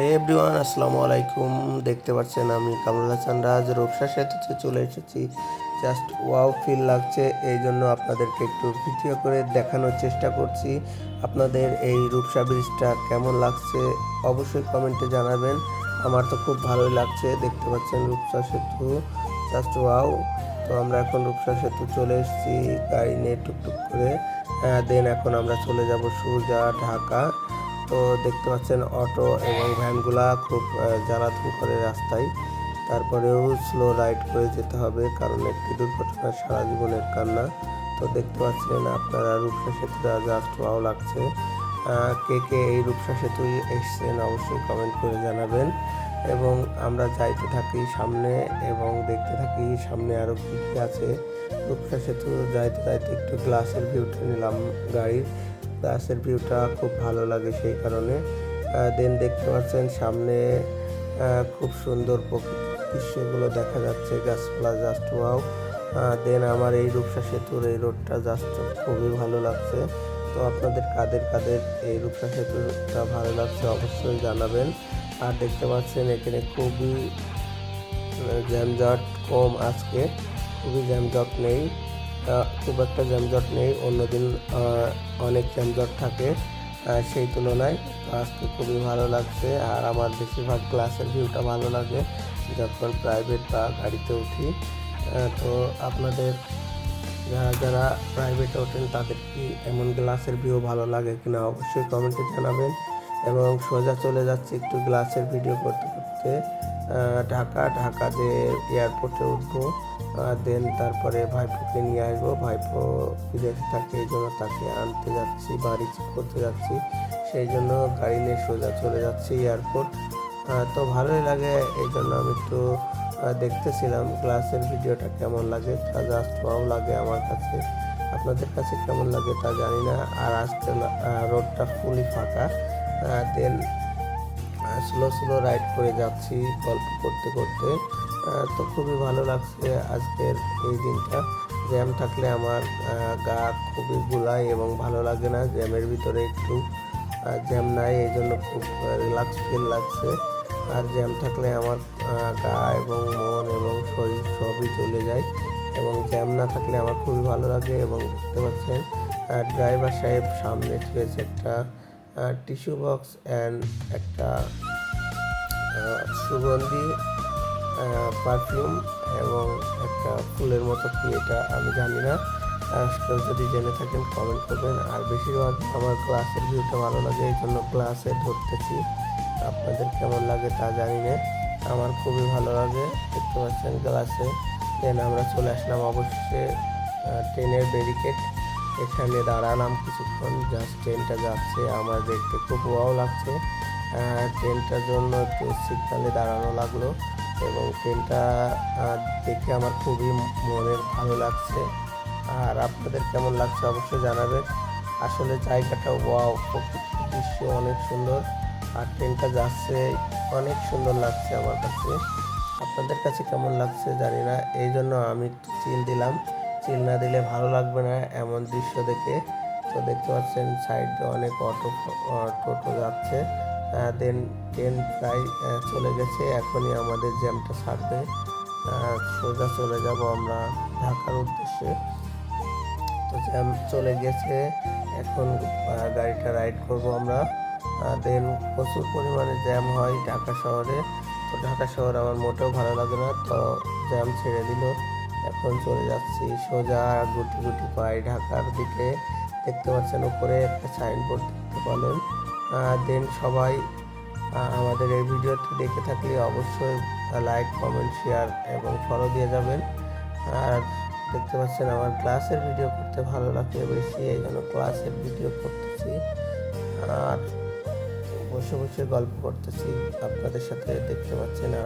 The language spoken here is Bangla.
এভরিওয়ান আসসালামু আলাইকুম দেখতে পাচ্ছেন আমি কামরুল হাসান রাজ, রূপসা সেতুতে চলে এসেছি। জাস্ট ওয়াও ফিল লাগছে এই জন্য আপনাদেরকে একটু ভিডিও করে দেখানোর চেষ্টা করছি। আপনাদের এই রূপসা ব্রিজটা কেমন লাগছে, অবশ্যই কমেন্টে জানাবেন। আমার তো খুব ভালোই লাগছে, দেখতে পাচ্ছেন রূপসা সেতু। জাস্ট ওয়াও তো আমরা এখন রূপসা সেতু চলে এসেছি, গাড়ি নিয়ে টুকটুক করে। দেন এখন আমরা চলে যাব সুরজা ঢাকা। তো দেখতে পাচ্ছেন অটো এবং ভ্যানগুলা খুব জ্বালাতন করে রাস্তায়। তারপরেও স্লো রাইড করে যেতে হবে কারণ একটি দুর্ঘটনা সারা জীবনের কান্না। তো দেখতে পাচ্ছেন আপনারা রূপসা সেতুটা জাস্ট ওয়াও লাগছে। কে কে এই রূপসা সেতু এসছেন অবশ্যই কমেন্ট করে জানাবেন। এবং আমরা যাইতে থাকি সামনে এবং দেখতে থাকি সামনে আরও কী কী আছে। রূপসা সেতু যাইতে যাইতে একটু গ্লাসের ভিউটা নিলাম গাড়ির। গ্লাসের ভিউটা খুব ভালো লাগে সেই কারণে। দেন দেখতে পাচ্ছেন সামনে খুব সুন্দর দৃশ্যগুলো দেখা যাচ্ছে, গাছপালা জাস্ট ওয়াও দেন আমার এই রূপসা সেতুর এই রোডটা জাস্ট খুবই ভালো লাগছে। তো আপনাদের কাদের কাদের এই রূপসা সেতুটা ভালো লাগছে অবশ্যই জানাবেন। আর দেখতে পাচ্ছেন এখানে খুবই জ্যামজট কম আজকে, খুবই জ্যামজট নেই। খুব একটা জ্যামজট নেই। অন্যদিন অনেক জ্যামজট থাকে সেই তুলনায়। আজকে খুবই ভালো লাগছে, আর আমার বেশিরভাগ ক্লাসের ভিউটা ভালো লাগে, যখন প্রাইভেট বা গাড়িতে উঠি। তো আপনাদের, যারা যারা প্রাইভেটে ওঠেন, তাদের কি এমন গ্লাসের ভিউ ভালো লাগে কিনা অবশ্যই কমেন্টে জানাবেন। এবং সোজা চলে যাচ্ছি একটু গ্লাসের ভিডিও করতে করতে। ঢাকা ঢাকা যে এয়ারপোর্টে উঠবো। দেন তারপরে ভাইপোকে নিয়ে আসব। ভাইপো বিদেশে থাকে এই জন্য তাকে আনতে যাচ্ছি, বাড়ি করতে যাচ্ছি। সেই জন্য গাড়ি নিয়ে সোজা চলে যাচ্ছি এয়ারপোর্ট তো ভালোই লাগে, এই জন্য আমি একটু দেখতেছিলাম ক্লাসের ভিডিওটা কেমন লাগে, তা জাস্ট ভালো লাগে আমার কাছে। আপনাদের কাছে কেমন লাগে তা জানি না। আর আজকে রোডটা ফুলি ফাঁকা। দেন স্লো স্লো রাইড করে যাচ্ছি গল্প করতে করতে। তো খুবই ভালো লাগছে আজকের এই দিনটা। জ্যাম থাকলে আমার গা খুবই গুলায় এবং ভালো লাগে না। জ্যামের ভিতরে একটু জ্যাম নাই এই জন্য খুব রিল্যাক্স ফিল লাগছে। আর জ্যাম থাকলে আমার গা এবং মন এবং শরীর সবই চলে যায়। এবং জ্যাম না থাকলে আমার খুবই ভালো লাগে এবং দেখতে পাচ্ছেন ড্রাইভার সাহেব সামনে রয়েছে একটা টিস্যু বক্স অ্যান্ড একটা সুগন্ধি পারফিউম এবং একটা ফুলের মতো কি এটা আমি জানি না। আহ, কেউ যদি জেনে থাকেন কমেন্ট করবেন। আর বেশিরভাগ আমার ক্লাসের ভিউটা ভালো লাগে এই জন্য ক্লাসে ধরতেছি। আপনাদের কেমন লাগে তা জানি না। আমার খুবই ভালো লাগে। দেখতে পাচ্ছেন ক্লাসে দেন আমরা চলে আসলাম অবশ্যই ট্রেনের ব্যারিকেড এখানে দাঁড়ালাম কিছুক্ষণ। জাস্ট ট্রেনটা যাচ্ছে। আমার দেখতে খুব ওয়াও লাগছে। ট্রেনটার জন্য একটু সিগনালে দাঁড়ানো লাগল এবং ট্রেনটা দেখে আমার খুবই মনের ভালো লাগছে। আর আপনাদের কেমন লাগছে অবশ্যই জানাবেন। আসলে জায়গাটা ওয়াও প্রকৃতির দৃশ্য অনেক সুন্দর। আর ট্রেনটা যাচ্ছে, অনেক সুন্দর লাগছে আমার কাছে। আপনাদের কাছে কেমন লাগছে জানি না, এই জন্য আমি চিল দিলাম। চিল না দিলে ভালো লাগবে না এমন দৃশ্য দেখে। তো দেখতে পাচ্ছেন সাইডে অনেক অটো টোটো যাচ্ছে। দেন ট্রেন প্রায় চলে গেছে। এখনই আমাদের জ্যামটা ছাড়বে সোজা চলে যাব আমরা ঢাকার উদ্দেশ্যে। তো জ্যাম চলে গেছে। এখন গাড়িটা রাইড করব আমরা। দেন প্রচুর পরিমাণে জ্যাম হয় ঢাকা শহরে। তো ঢাকা শহর আমার মোটেও ভালো লাগে না। তো জ্যাম ছেড়ে দিল। এখন চলে যাচ্ছি সোজা গুটি গুটি পাই ঢাকার দিকে। দেখতে পাচ্ছেন উপরে একটা সাইনবোর্ড দেখতে পাবেন। দেন সবাই আমাদের এই ভিডিওটি দেখে থাকলে অবশ্যই লাইক কমেন্ট শেয়ার এবং ফলো দিয়ে যাবেন। আর দেখতে পাচ্ছেন আমার ক্লাসের ভিডিও করতে ভালো লাগে বেশি, এই জন্য ক্লাসের ভিডিও করতেছি। আর বসে বসে গল্প করতেছি, আপনাদের সাথে দেখতে পাচ্ছেন আর